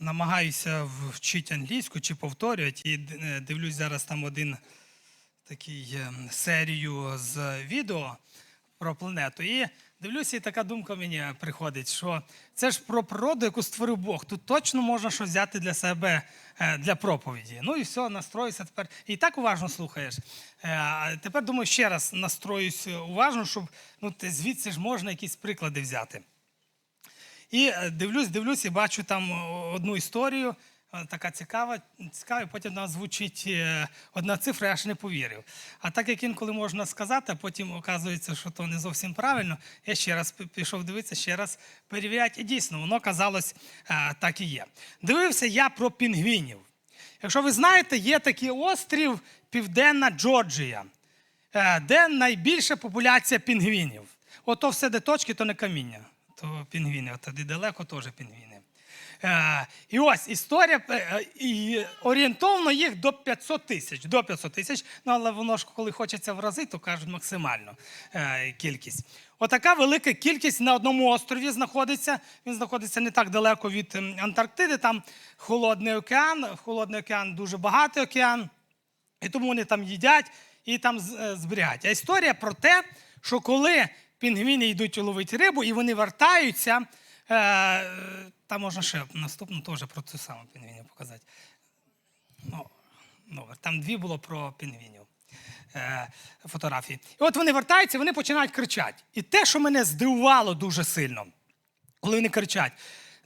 намагаюся вчити англійську чи повторювати, і е, дивлюсь зараз там один такий е, серію з відео про планету. І дивлюся, і така думка мені приходить, що це ж про природу, яку створив Бог. Тут точно можна щось взяти для себе е, для проповіді. Ну і все, настроюся тепер. І так уважно слухаєш. Тепер думаю, ще раз настроюсь уважно, щоб ну, звідси ж можна якісь приклади взяти. І е, дивлюсь, дивлюсь і бачу там одну історію, е, така цікава, цікава, і потім вона звучить е, одна цифра, я аж не повірив. А так як інколи можна сказати, а потім оказується, що то не зовсім правильно, я ще раз пішов дивитися, ще раз перевіряти. І дійсно, воно казалось е, так і є. Дивився я про пінгвінів. Якщо ви знаєте, є такий острів Південна Джорджія, е, де найбільша популяція пінгвінів. Ото все, де точки, то не каміння, то пінгвіни, от тоді далеко теж пінгвіни. Е, І ось історія е, е, і орієнтовно їх до 500 тисяч. До 500 тисяч, ну але воно ж коли хочеться в рази, то кажуть максимально е, кількість. Отака велика кількість на одному острові знаходиться. Він знаходиться не так далеко від ем, Антарктиди, там холодний океан, холодний океан дуже багатий океан. І тому вони там їдять і там зберігають. А історія про те, що коли пінгвіни йдуть ловити рибу і вони вертаються, е, там можна ще наступну теж про цю саму пінгвінів показати. Ну, там дві було про пінгвінів. е, Фотографії. І от вони вертаються, вони починають кричати. І те, що мене здивувало дуже сильно, коли вони кричать.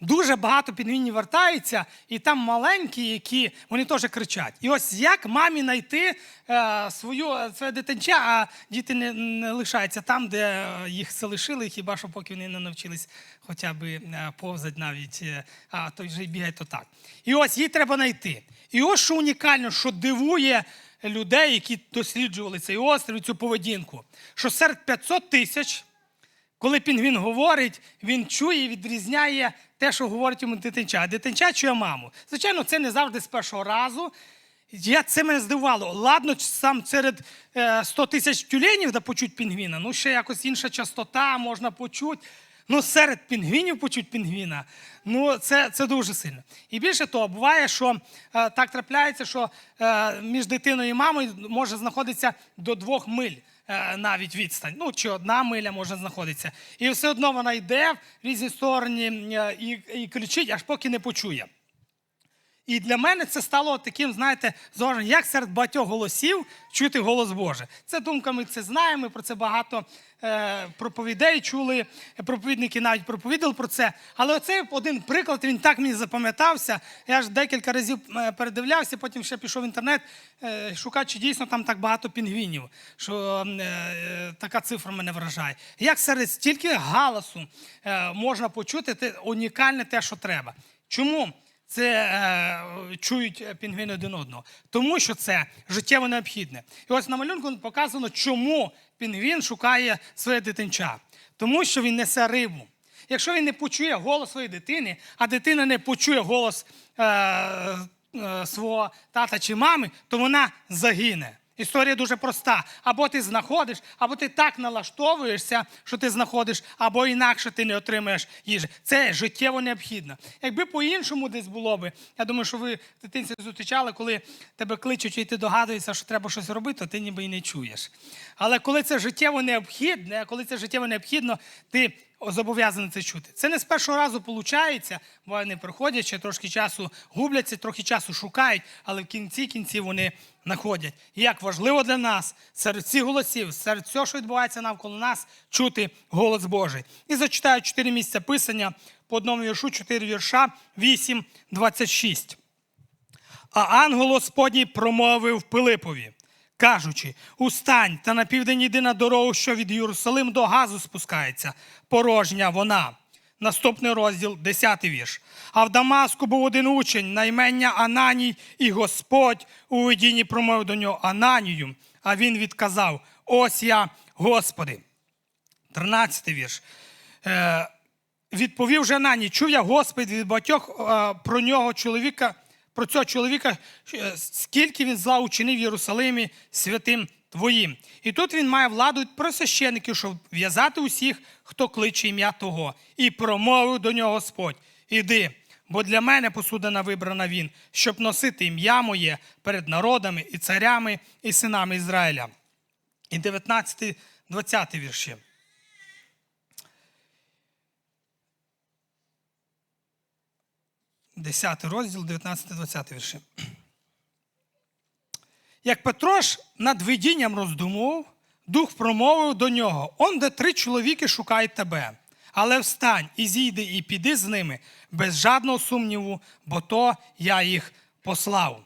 Дуже багато пінгвінів вертаються, і там маленькі, які вони теж кричать. І ось як мамі знайти е, свою, своє дитинча, а діти не, не лишаються там, де е, їх залишили, хіба що поки вони не навчились хоча б е, повзати навіть, е, а то вже й то так. І ось їй треба знайти. І ось що унікально, що дивує людей, які досліджували цей острів, цю поведінку, що серед 500 тисяч. Коли пінгвін говорить, він чує і відрізняє те, що говорить йому дитинча. А дитинча чує маму. Звичайно, це не завжди з першого разу. Я, це мене здивувало. Ладно, сам серед е, 100 тисяч тюленів да почуть пінгвіна, ну ще якось інша частота можна почути. Ну, серед пінгвінів почуть пінгвіна, ну це, це дуже сильно. І більше того, буває, що е, так трапляється, що е, між дитиною і мамою може знаходитися до двох миль е, навіть відстань. Ну, чи одна миля може знаходитися. І все одно вона йде в різні сторони е, і, і кричить, аж поки не почує. І для мене це стало таким, знаєте, зображенням, як серед багатьох голосів чути голос Божий. Це думка, ми це знаємо, ми про це багато е, проповідей чули, проповідники навіть проповідали про це. Але оцей один приклад, він так мені запам'ятався. Я ж декілька разів е, передивлявся, потім ще пішов в інтернет, е, чи дійсно там так багато пінгвінів, що е, е, така цифра мене вражає. Як серед стільки галасу е, можна почути те, унікальне те, що треба. Чому? Це е, чують пінгвін пінгвіни один одного. Тому що це життєво необхідне. І ось на малюнку показано, чому пінгвін шукає своє дитинча. Тому що він несе рибу. Якщо він не почує голос своєї дитини, а дитина не почує голос е, е, свого тата чи мами, то вона загине. Історія дуже проста. Або ти знаходиш, або ти так налаштовуєшся, що ти знаходиш, або інакше ти не отримаєш їжі. Це життєво необхідно. Якби по-іншому десь було би, я думаю, що ви в дитинстві зустрічали, коли тебе кличуть, і ти догадуєшся, що треба щось робити, то ти ніби і не чуєш. Але коли це життєво необхідне, коли це життєво необхідно, ти зобов'язаний це чути. Це не з першого разу виходить, бо вони приходять, ще трошки часу губляться, трохи часу шукають, але в кінці кінців вони знаходять. І як важливо для нас серед цих голосів, серед всього, що відбувається навколо нас, чути голос Божий. І зачитаю чотири місця писання по одному віршу, чотири вірша, 8, 26. А ангел Господній промовив Пилипові, кажучи: Устань та на південь іди на дорогу, що від Єрусалим до Газу спускається, порожня вона. Наступний розділ, 10 вірш. А в Дамаску був один учень, на імення Ананій, і Господь у видінні промовив до нього Ананію. А він відказав: Ось я, Господи. 13 вірш. Е, відповів же Анані, чув я Господь від багатьох е, про нього чоловіка, про цього чоловіка, е, скільки він зла учинив в Єрусалимі святим твоїм. І тут він має владу про священиків, щоб в'язати усіх, хто кличе ім'я того. І промовив до нього Господь: Іди, бо для мене посудина вибрана він, щоб носити ім'я моє перед народами і царями і синами Ізраїля. І 19, 20 вірші. Десятий розділ, 19-20 вірші. Як Петро ж над видінням роздумував, дух промовив до нього: Он де три чоловіки шукають тебе. Але встань і зійди, і піди з ними без жадного сумніву, бо то я їх послав.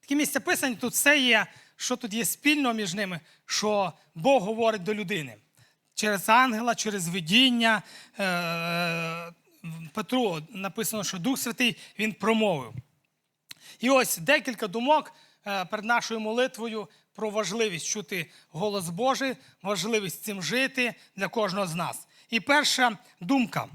Такі місця писані, тут все є, що тут є спільно між ними, що Бог говорить до людини. Через ангела, через видіння. Е- Петру написано, що Дух Святий він промовив. І ось декілька думок е, перед нашою молитвою про важливість чути голос Божий, важливість цим жити для кожного з нас. І перша думка.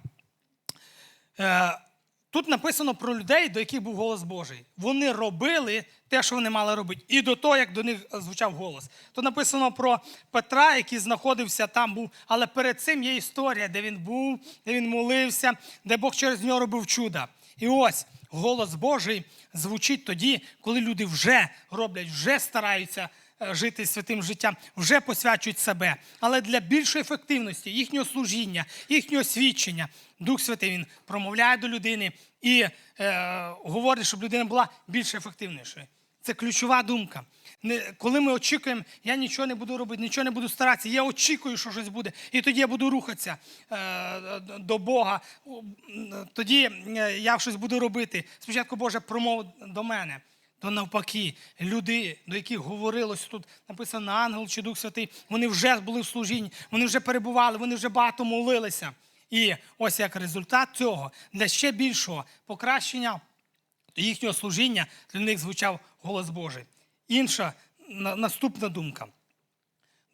Е, Тут написано про людей, до яких був голос Божий. Вони робили те, що вони мали робити, і до того, як до них звучав голос. Тут написано про Петра, який знаходився там, був, але перед цим є історія, де він був, де він молився, де Бог через нього робив чуда. І ось голос Божий звучить тоді, коли люди вже роблять, вже стараються е, жити святим життям, вже посвячують себе. Але для більшої ефективності їхнього служіння, їхнього свідчення, Дух Святий він промовляє до людини і е, говорить, щоб людина була більш ефективнішою. Це ключова думка. Не, коли ми очікуємо, я нічого не буду робити, нічого не буду старатися, я очікую, що щось буде, і тоді я буду рухатися е, до Бога. Тоді е, я щось буду робити. Спочатку Боже промов до мене. То навпаки, люди, до яких говорилось тут, написано ангел чи Дух Святий, вони вже були в служінні, вони вже перебували, вони вже багато молилися. І ось як результат цього, для ще більшого покращення їхнього служіння для них звучав голос Божий. Інша на- наступна думка.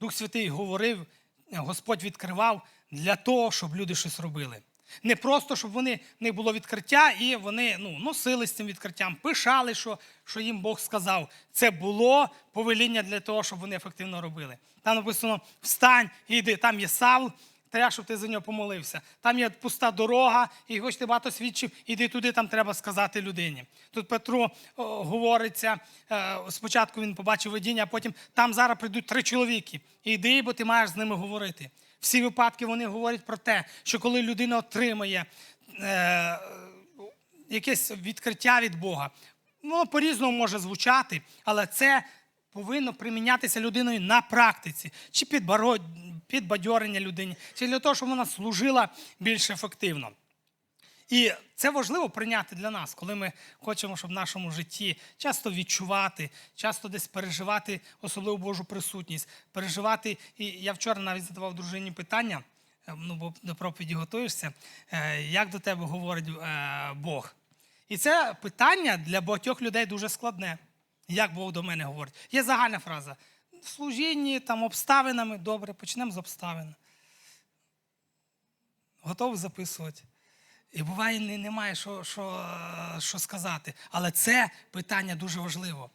Дух Святий говорив, Господь відкривав для того, щоб люди щось робили. Не просто, щоб вони не було відкриття, і вони ну, носили з цим відкриттям, пишали, що, що їм Бог сказав. Це було повеління для того, щоб вони ефективно робили. Там написано: встань, іди, там є Савл, треба, щоб ти за нього помолився. Там є пуста дорога, і хоч ти багато свідчив, іди туди, там треба сказати людині. Тут Петро о, говориться, е, спочатку він побачив видіння, а потім там зараз прийдуть три чоловіки. Іди, бо ти маєш з ними говорити. Всі випадки вони говорять про те, що коли людина отримає е, якесь відкриття від Бога, воно по-різному може звучати, але це повинно примінятися людиною на практиці, чи підбадьорення людині, чи для того, щоб вона служила більш ефективно. І це важливо прийняти для нас, коли ми хочемо, щоб в нашому житті часто відчувати, часто десь переживати особливу Божу присутність, переживати. І я вчора навіть задавав дружині питання, е, ну бо до проповіді готуєшся, е, як до тебе говорить е, Бог. І це питання для багатьох людей дуже складне. Як Бог до мене говорить? Є загальна фраза. Служінні там обставинами, добре, почнемо з обставин. Готовий записувати. І буває, не- немає що, що, що сказати. Але це питання дуже важливо.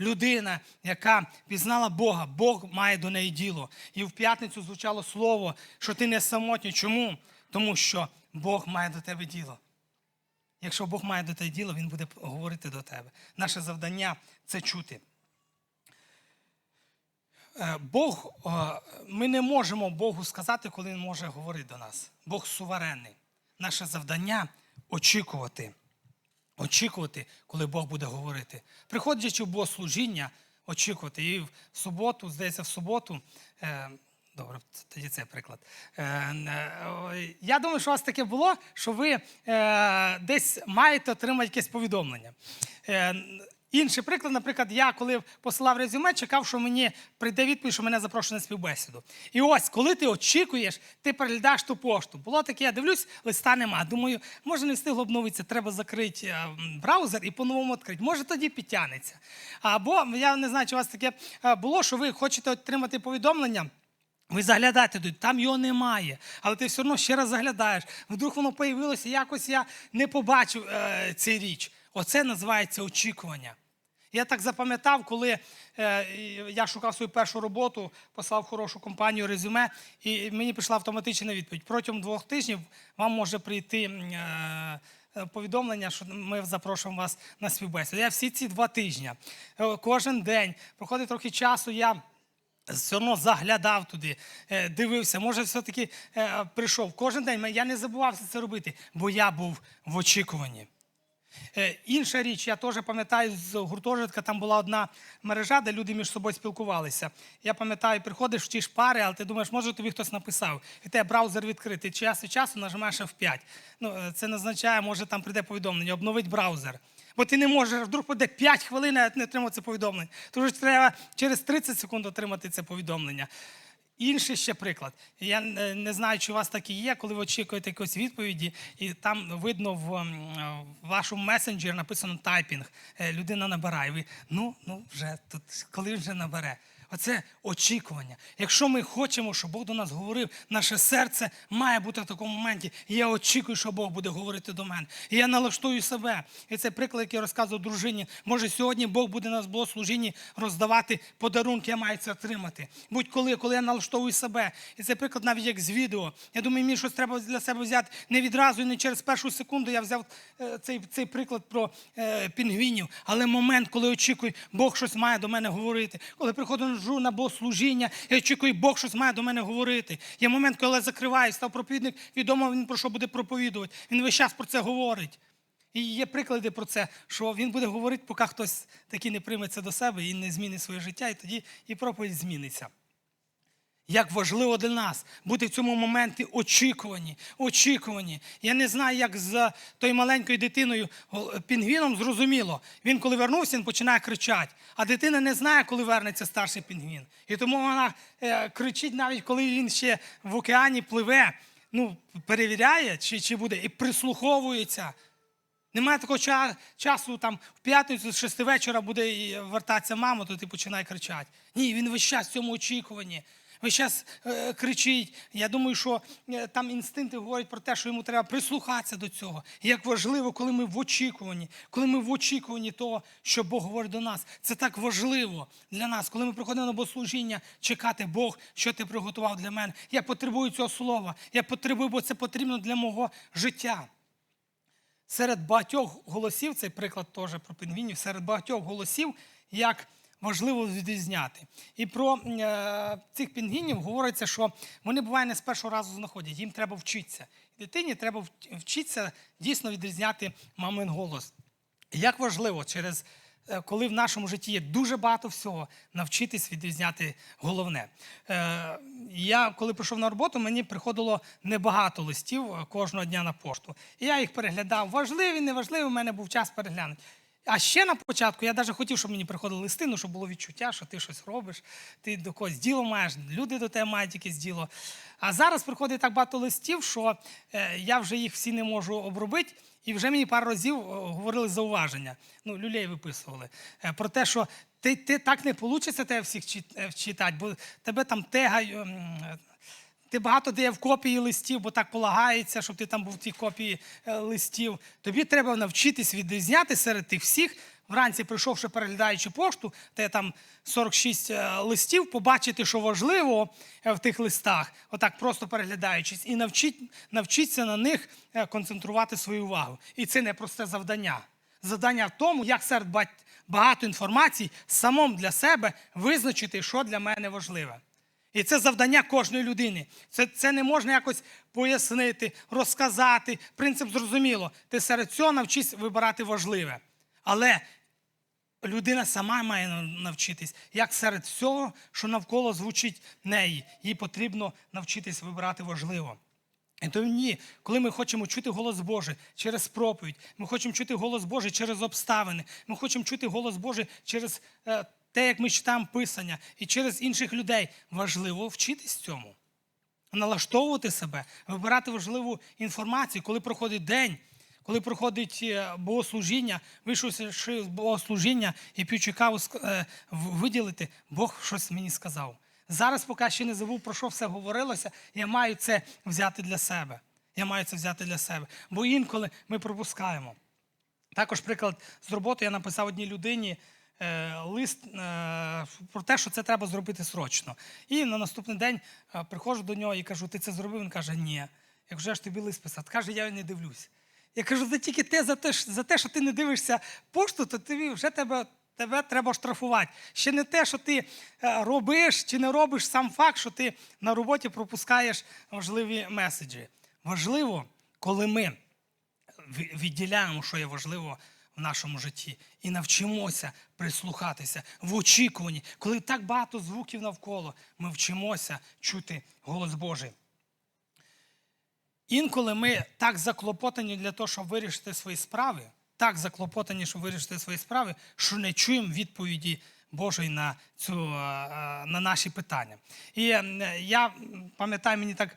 Людина, яка пізнала Бога, Бог має до неї діло. І в п'ятницю звучало слово, що ти не самотній. Чому? Тому що Бог має до тебе діло. Якщо Бог має до тебе діло, Він буде говорити до тебе. Наше завдання це чути. Е, Бог, е, ми не можемо Богу сказати, коли Він може говорити до нас. Бог суверенний. Наше завдання очікувати. Очікувати, коли Бог буде говорити. Приходячи в богослужіння, очікувати. І в суботу, здається, в суботу. е, Добре, тоді це приклад. Е, е, Я думаю, що у вас таке було, що ви е, десь маєте отримати якесь повідомлення. Е, Інший приклад, наприклад, я коли посилав резюме, чекав, що мені прийде відповідь, що мене запрошує на співбесіду. І ось, коли ти очікуєш, ти переглядаєш ту пошту. Було таке, я дивлюсь, листа нема. Думаю, може не встигло обновитися, треба закрити е, браузер і по-новому відкрити. Може тоді підтягнеться. Або я не знаю, чи у вас таке е, було, що ви хочете отримати повідомлення. Ви заглядаєте туди, там його немає, але ти все одно ще раз заглядаєш. Вдруг воно появилося, якось я не побачив е, цей річ. Оце називається очікування. Я так запам'ятав, коли е, я шукав свою першу роботу, послав хорошу компанію резюме, і мені прийшла автоматична відповідь. Протягом двох тижнів вам може прийти е, повідомлення, що ми запрошуємо вас на співбесіду. Я всі ці два тижні, е, кожен день, проходить трохи часу, я все одно заглядав туди, дивився, може, все-таки прийшов. Кожен день я не забувався це робити, бо я був в очікуванні. Е, Інша річ, я теж пам'ятаю з гуртожитка, там була одна мережа, де люди між собою спілкувалися. Я пам'ятаю, приходиш в ті ж пари, але ти думаєш, може тобі хтось написав. І тебе браузер відкритий. Час від часу нажимаєш F5. Ну, е, це не означає, може там прийде повідомлення, обновить браузер. Бо ти не можеш, вдруг буде 5 хвилин, а не отримав це повідомлення. Що треба через 30 секунд отримати це повідомлення. Інший ще приклад. Я е, не знаю, чи у вас такі є, коли ви очікуєте якоїсь відповіді, і там видно в в вашому месенджері написано тайпінг. Е, Людина набирає. Ви ну, ну вже тут, коли вже набере. Оце очікування. Якщо ми хочемо, щоб Бог до нас говорив, наше серце має бути в такому моменті. Я очікую, що Бог буде говорити до мене. І я налаштую себе. І це приклад, який я розказував дружині. Може, сьогодні Бог буде на богослужінні роздавати подарунки, я маю це отримати. Будь-коли, коли я налаштовую себе. І це приклад навіть як з відео. Я думаю, мені щось треба для себе взяти не відразу і не через першу секунду. Я взяв е, цей, цей приклад про е, пінгвінів. Але момент, коли очікую, Бог щось має до мене говорити. Коли приходжу на богослужіння, я очікую, Бог щось має до мене говорити. Є момент, коли я закриваю, став проповідник, відомо він про що буде проповідувати. Він весь час про це говорить. І є приклади про це, що він буде говорити, поки хтось таки не прийме це до себе і не змінить своє життя, і тоді і проповідь зміниться. Як важливо для нас бути в цьому моменті очікувані, очікувані. Я не знаю, як з тою маленькою дитиною пінгвіном зрозуміло. Він, коли вернувся, він починає кричати. А дитина не знає, коли вернеться старший пінгвін. І тому вона е, кричить, навіть коли він ще в океані пливе, ну, перевіряє, чи, чи буде, і прислуховується. Немає такого ча- часу, там в п'ятницю з шести вечора буде вертатися мама, то ти починає кричати. Ні, він весь час в цьому очікуванні. Весь час е, кричить. Я думаю, що е, там інстинкти говорять про те, що йому треба прислухатися до цього. Як важливо, коли ми в очікуванні, коли ми в очікуванні того, що Бог говорить до нас. Це так важливо для нас, коли ми приходимо на богослужіння, чекати Бог, що ти приготував для мене. Я потребую цього слова. Я потребую, бо це потрібно для мого життя. Серед багатьох голосів, цей приклад теж про пінгвінів, серед багатьох голосів, як важливо відрізняти. І про е, цих пінгвінів говориться, що вони буває не з першого разу знаходять, їм треба вчитися. Дитині треба вчитися дійсно відрізняти мамин голос. Як важливо через. е, Коли в нашому житті є дуже багато всього, навчитись відрізняти головне. Е, я, коли прийшов на роботу, мені приходило небагато листів е, кожного дня на пошту. Я їх переглядав. Важливі, неважливі, у мене був час переглянути. А ще на початку я навіть хотів, щоб мені приходили листи, ну, щоб було відчуття, що ти щось робиш, ти до когось діло маєш, люди до тебе мають якесь діло. А зараз приходить так багато листів, що е, я вже їх всі не можу обробити. І вже мені пару разів е, говорили зауваження. Ну, люлей виписували. е, Про те, що ти, ти так не вийде тебе всіх чит- читати, бо тебе там тегають. Ти багато де в копії листів, бо так полагається, щоб ти там був в тій копії е, листів. Тобі треба навчитись відрізняти серед тих всіх. Вранці, прийшовши, переглядаючи пошту, де там 46 е, листів, побачити, що важливо е, в тих листах, отак просто переглядаючись, і навчить, навчитися на них концентрувати свою увагу. І це не просте завдання. Завдання в тому, як серед багато інформації самому для себе визначити, що для мене важливе. І це завдання кожної людини. Це, це не можна якось пояснити, розказати. Принцип зрозуміло. Ти серед цього навчись вибирати важливе. Але людина сама має навчитись, як серед всього, що навколо звучить неї. Їй потрібно навчитись вибирати важливо. І тоді, коли ми хочемо чути голос Божий через проповідь, ми хочемо чути голос Божий через обставини, ми хочемо чути голос Божий через е, те, як ми читаємо Писання, і через інших людей, важливо вчитись цьому, налаштовувати себе, вибирати важливу інформацію, коли проходить день, коли проходить е, богослужіння, вийшовши з богослужіння і п'ючи каву, е, виділити, Бог щось мені сказав. Зараз, поки ще не забув, про що все говорилося, я маю це взяти для себе. Я маю це взяти для себе. Бо інколи ми пропускаємо. Також приклад з роботи я написав одній людині лист е, про те, що це треба зробити срочно. І на наступний день е, приходжу до нього і кажу, ти це зробив? Він каже, ні. Я кажу, я ж тобі лист писав. Каже, я не дивлюсь. Я кажу, за тільки те за те, за те, що ти не дивишся пошту, то тобі вже тебе, тебе треба штрафувати. Ще не те, що ти е, робиш чи не робиш, сам факт, що ти на роботі пропускаєш важливі меседжі. Важливо, коли ми відділяємо, що є важливо в нашому житті, і навчимося прислухатися в очікуванні, коли так багато звуків навколо, ми вчимося чути голос Божий. Інколи ми так заклопотані для того, щоб вирішити свої справи, так заклопотані, щоб вирішити свої справи, що не чуємо відповіді Божої на, цю, е, е, на наші питання. І е, я пам'ятаю, мені так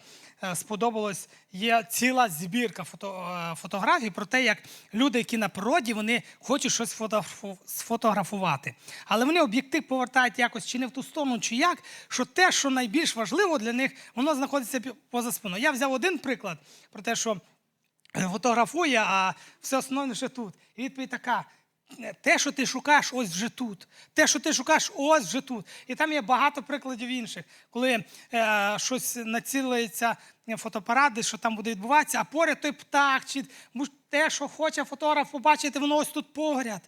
сподобалось, є ціла збірка фото, фотографій про те, як люди, які на природі, вони хочуть щось фотографу- сфотографувати. Але вони об'єктив повертають якось чи не в ту сторону, чи як, що те, що найбільш важливо для них, воно знаходиться поза спиною. Я взяв один приклад про те, що фотографує, а все основне ще тут. І відповідь така. Те, що ти шукаєш, ось вже тут. Те, що ти шукаєш, ось вже тут. І там є багато прикладів інших, коли е, щось націлюється фотоапарат, що там буде відбуватися, а поряд той птах, чи те, що хоче фотограф побачити, воно ось тут поряд.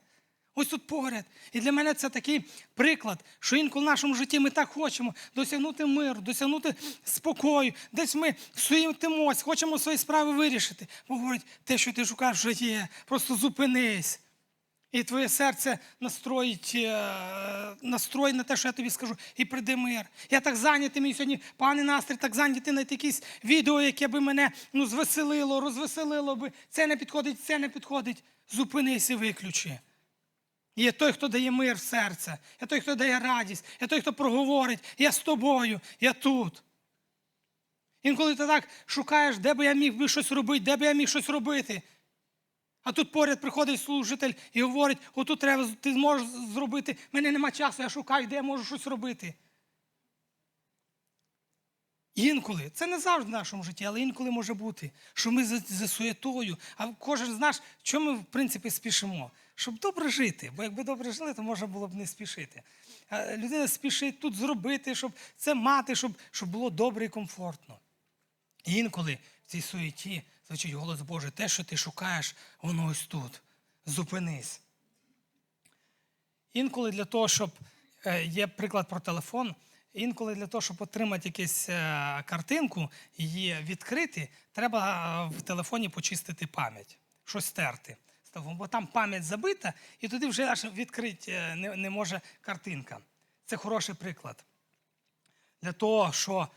Ось тут поряд. І для мене це такий приклад, що інколи в нашому житті ми так хочемо досягнути миру, досягнути спокою. Десь ми суєтимось, хочемо свої справи вирішити. Бо говорить, те, що ти шукаєш, вже є. Просто зупинись. І твоє серце настроїть, е, настрой на те, що я тобі скажу, і прийде мир. Я так зайнятий, мій сьогодні поганий настрій, так зайнятий на якісь відео, яке би мене ну, звеселило, розвеселило би. Це не підходить, це не підходить. Зупинись і виключи. Є той, хто дає мир в серце, є той, хто дає радість, є той, хто проговорить, я з тобою, я тут. Інколи ти так шукаєш, де би я міг би щось робити, де би я міг щось робити. А тут поряд приходить служитель і говорить, отут треба, ти зможеш зробити, в мене нема часу, я шукаю, де я можу щось робити. Інколи, це не завжди в нашому житті, але інколи може бути, що ми за, за суєтою, а кожен з нас, що ми в принципі спішимо? Щоб добре жити. Бо якби добре жили, то можна було б не спішити. Людина спішить тут зробити, щоб це мати, щоб, щоб було добре і комфортно. І інколи в цій суєті звучить голос Божий, те, що ти шукаєш, воно ось тут. Зупинись. Інколи для того, щоб е, є приклад про телефон, інколи для того, щоб отримати якусь е, картинку, її відкрити, треба е, в телефоні почистити пам'ять, щось стерти. Бо там пам'ять забита, і туди вже аж відкрити не може картинка. Це хороший приклад. Для того, що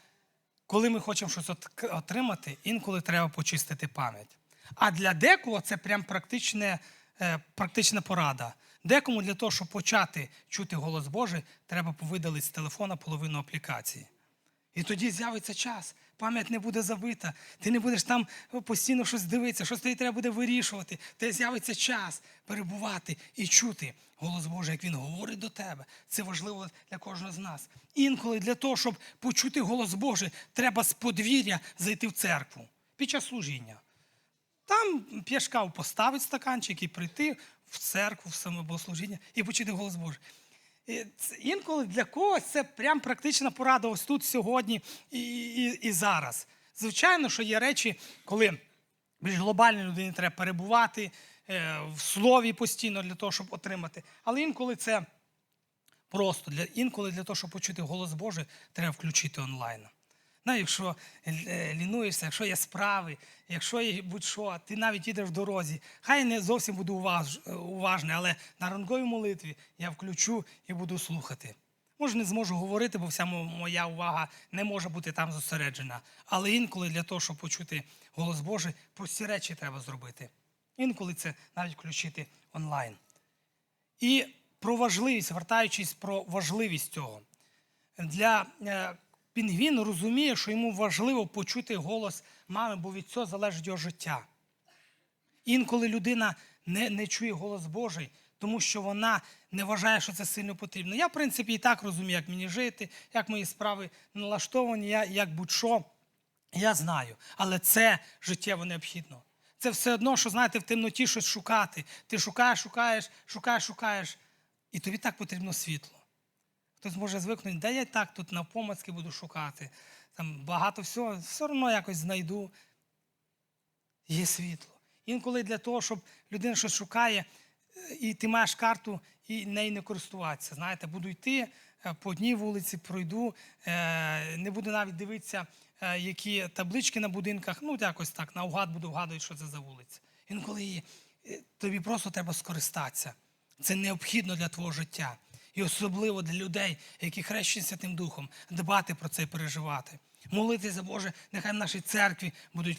коли ми хочемо щось от- отримати, інколи треба почистити пам'ять. А для декого це прям практичне, е, практична порада. Декому для того, щоб почати чути голос Божий, треба видалити з телефона половину аплікації. І тоді з'явиться час. Пам'ять не буде забита. Ти не будеш там постійно щось дивитися, щось тобі треба буде вирішувати. Те з'явиться час перебувати і чути голос Божий, як він говорить до тебе. Це важливо для кожного з нас. Інколи для того, щоб почути голос Божий, треба з подвір'я зайти в церкву під час служіння. Там п'єш каву поставити стаканчик і прийти в церкву, в саме богослужіння і почути голос Божий. Інколи для когось це прям практична порада ось тут сьогодні і, і, і зараз. Звичайно, що є речі, коли більш глобальній людині треба перебувати е, в слові постійно для того, щоб отримати. Але інколи це просто для інколи для того, щоб почути голос Божий, треба включити онлайн. Навіть якщо е, лінуєшся, якщо є справи, якщо є будь-що, ти навіть їдеш в дорозі. Хай не зовсім буду уваж, е, уважний, але на ранковій молитві я включу і буду слухати. Може, не зможу говорити, бо вся моя увага не може бути там зосереджена. Але інколи для того, щоб почути голос Божий, прості речі треба зробити. Інколи це навіть включити онлайн. І про важливість, вертаючись про важливість цього. Для пінгвіну розуміє, що йому важливо почути голос мами, бо від цього залежить його життя. Інколи людина не, не чує голос Божий, тому що вона не вважає, що це сильно потрібно. Я, в принципі, і так розумію, як мені жити, як мої справи налаштовані, я, як будь-що. Я знаю, але це життєво необхідно. Це все одно, що знаєте, в темноті щось шукати. Ти шукаєш, шукаєш, шукаєш, шукаєш, і тобі так потрібно світло. Хтось може звикнути, да я так тут навпомацьки буду шукати. Там багато всього, все одно якось знайду. Є світло. Інколи для того, щоб людина щось шукає, е, і ти маєш карту і нею не користуватися. Знаєте, буду йти е, по одній вулиці, пройду, е, не буду навіть дивитися, які таблички на будинках. Ну, якось так, наугад буду вгадувати, що це за вулиця. Інколи тобі просто треба скористатися. Це необхідно для твого життя. І особливо для людей, які хрещені Святим Духом, дбати про це і переживати. Молитися, Боже, нехай в нашій церкві будуть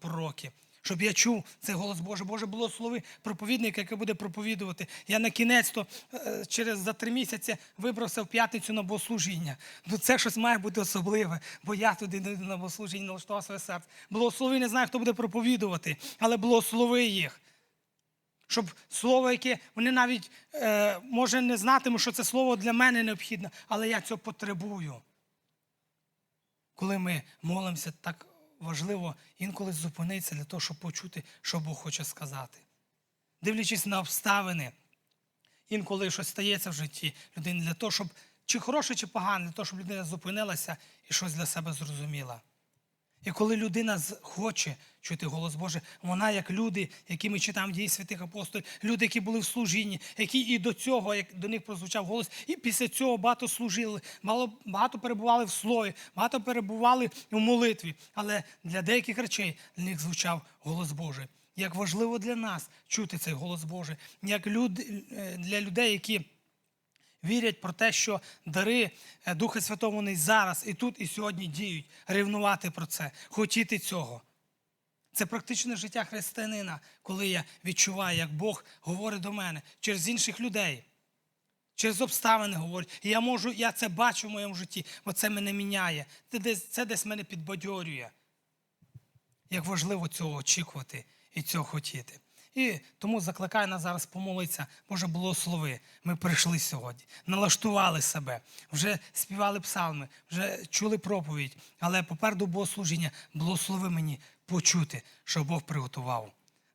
пророки. Щоб я чув цей голос Боже, Боже, було слови проповідника, який буде проповідувати. Я на кінець то е, через за три місяці вибрався в п'ятницю на богослужіння. Ну це щось має бути особливе, бо я туди не на богослужіння, налаштував своє серце. Благослови, не знаю, хто буде проповідувати, але благослови їх. Щоб слово, яке вони навіть е, може не знатимуть, що це слово для мене необхідне, але я цього потребую. Коли ми молимося, так важливо інколи зупинитися для того, щоб почути, що Бог хоче сказати. Дивлячись на обставини, інколи щось стається в житті людини для того, щоб чи хороше, чи погане, для того, щоб людина зупинилася і щось для себе зрозуміла. І коли людина хоче чути голос Божий, вона як люди, які ми читаємо дії святих апостолів, люди, які були в служінні, які і до цього, як до них прозвучав голос, і після цього багато служили, мало- багато перебували в слові, багато перебували в молитві. Але для деяких речей для них звучав голос Божий. Як важливо для нас чути цей голос Божий, як люди, е, для людей, які вірять про те, що дари е, Духа Святого вони зараз, і тут, і сьогодні діють, ревнувати про це, хотіти цього. Це практичне життя християнина, коли я відчуваю, як Бог говорить до мене через інших людей, через обставини говорить. І я можу, я це бачу в моєму житті, бо це мене міняє. Це десь, це десь мене підбадьорює. Як важливо цього очікувати і цього хотіти. І тому закликаю нас зараз помолитися. Боже, благослови. Ми прийшли сьогодні, налаштували себе, вже співали псалми, вже чули проповідь, але попереду богослужіння благослови мені почути, що Бог приготував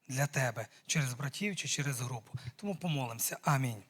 для тебе через братів чи через групу. Тому помолимося. Амінь.